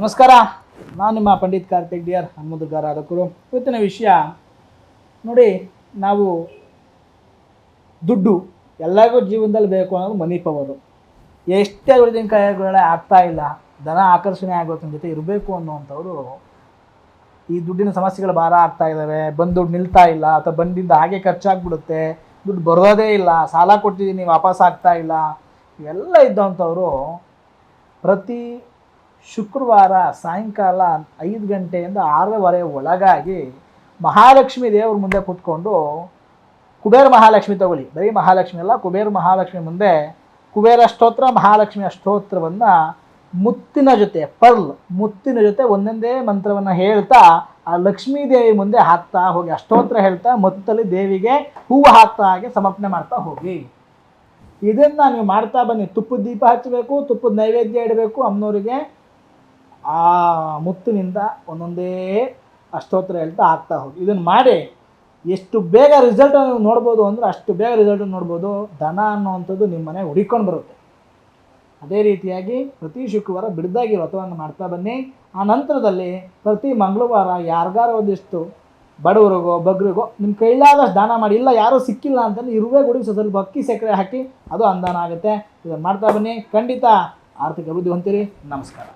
ನಮಸ್ಕಾರ. ನಾನು ನಿಮ್ಮ ಪಂಡಿತ್ ಕಾರ್ತಿಕ್ ಡಿಯರ್ ಆರಕರು ಇವತ್ತಿನ ವಿಷಯ ನೋಡಿ, ನಾವು ದುಡ್ಡು ಎಲ್ಲರಿಗೂ ಜೀವನದಲ್ಲಿ ಬೇಕು ಅನ್ನೋದು ಮನಿ ಪವರು ಎಷ್ಟೇ ಉಳಿದಿನ ಕಾರ್ಯಗಳೇ ಆಗ್ತಾ ಇಲ್ಲ, ಧನ ಆಕರ್ಷಣೆ ಆಗೋದ್ರ ಜೊತೆ ಇರಬೇಕು ಅನ್ನುವಂಥವ್ರು ಈ ದುಡ್ಡಿನ ಸಮಸ್ಯೆಗಳು ಭಾರ ಆಗ್ತಾ ಇದ್ದಾವೆ ಬಂದು ದುಡ್ಡು ನಿಲ್ತಾ ಇಲ್ಲ, ಅಥವಾ ಬಂದಿಂದ ಹಾಗೆ ಖರ್ಚಾಗ್ಬಿಡುತ್ತೆ, ದುಡ್ಡು ಬರೋದೇ ಇಲ್ಲ, ಸಾಲ ಕೊಟ್ಟಿದ್ದೀನಿ, ವಾಪಸ್ ಆಗ್ತಾ ಇಲ್ಲ, ಇವೆಲ್ಲ ಇದ್ದಂಥವ್ರು ಪ್ರತಿ ಶುಕ್ರವಾರ ಸಾಯಂಕಾಲ ಐದು ಗಂಟೆಯಿಂದ ಆರೂವರೆ ಒಳಗಾಗಿ ಮಹಾಲಕ್ಷ್ಮಿ ದೇವ್ರ ಮುಂದೆ ಕೂತ್ಕೊಂಡು ಕುಬೇರ ಮಹಾಲಕ್ಷ್ಮಿ ತಗೊಳ್ಳಿ. ಬರೀ ಮಹಾಲಕ್ಷ್ಮಿ ಅಲ್ಲ, ಕುಬೇರ ಮಹಾಲಕ್ಷ್ಮಿ ಮುಂದೆ ಕುಬೇರ ಸ್ತೋತ್ರ ಮಹಾಲಕ್ಷ್ಮಿ ಅಷ್ಟೋತ್ರವನ್ನು ಮುತ್ತಿನ ಜೊತೆ, ಪರ್ಲ್, ಮುತ್ತಿನ ಜೊತೆ ಒಂದೊಂದೇ ಮಂತ್ರವನ್ನು ಹೇಳ್ತಾ ಆ ಲಕ್ಷ್ಮೀ ದೇವಿ ಮುಂದೆ ಹಾಕ್ತಾ ಹೋಗಿ. ಅಷ್ಟೋತ್ರ ಹೇಳ್ತಾ ಮುತ್ತಲ್ಲಿ ದೇವಿಗೆ ಹೂವು ಹಾಕ್ತಾ ಹಾಗೆ ಸಮರ್ಪಣೆ ಮಾಡ್ತಾ ಹೋಗಿ. ಇದನ್ನು ನೀವು ಮಾಡ್ತಾ ಬನ್ನಿ. ತುಪ್ಪದ ದೀಪ ಹಚ್ಚಬೇಕು, ತುಪ್ಪದ ನೈವೇದ್ಯ ಇಡಬೇಕು, ಅಮ್ಮನವರಿಗೆ ಆ ಮುತ್ತಿನಿಂದ ಒಂದೊಂದೇ ಅಷ್ಟೋತ್ತರ ಹೇಳ್ತಾ ಆಗ್ತಾ ಹೋಗಿ. ಇದನ್ನು ಮಾಡಿ ಎಷ್ಟು ಬೇಗ ರಿಸಲ್ಟ್ ನೀವು ನೋಡ್ಬೋದು ಅಂದರೆ ಅಷ್ಟು ಬೇಗ ರಿಸಲ್ಟ್ ನೋಡ್ಬೋದು. ದನ ಅನ್ನುವಂಥದ್ದು ನಿಮ್ಮ ಮನೆ ಹುಡಿಕೊಂಡು ಬರುತ್ತೆ. ಅದೇ ರೀತಿಯಾಗಿ ಪ್ರತಿ ಶುಕ್ರವಾರ ಬಿಡ್ದಾಗಿ ವ್ರತವನ್ನು ಮಾಡ್ತಾ ಬನ್ನಿ. ಆ ನಂತರದಲ್ಲಿ ಪ್ರತಿ ಮಂಗಳವಾರ ಯಾರಿಗಾರ ಒಂದಿಷ್ಟು ಬಡವರಿಗೋ, ಬಗ್ರಿಗೋ ನಿಮ್ಮ ಕೈಲಾದಷ್ಟು ದಾನ ಮಾಡಿ. ಇಲ್ಲ, ಯಾರೂ ಸಿಕ್ಕಿಲ್ಲ ಅಂತಂದ್ರೆ ಇರುವೆ ಗುಡಿ ಸ್ವಲ್ಪ ಅಕ್ಕಿ ಸಕ್ಕರೆ ಹಾಕಿ ಅದು ಅಂದಾನ ಆಗುತ್ತೆ ಇದನ್ನು ಮಾಡ್ತಾ ಬನ್ನಿ. ಖಂಡಿತ ಆರ್ಥಿಕ ಅಭಿವೃದ್ಧಿ ಹೊಂತೀರಿ ನಮಸ್ಕಾರ.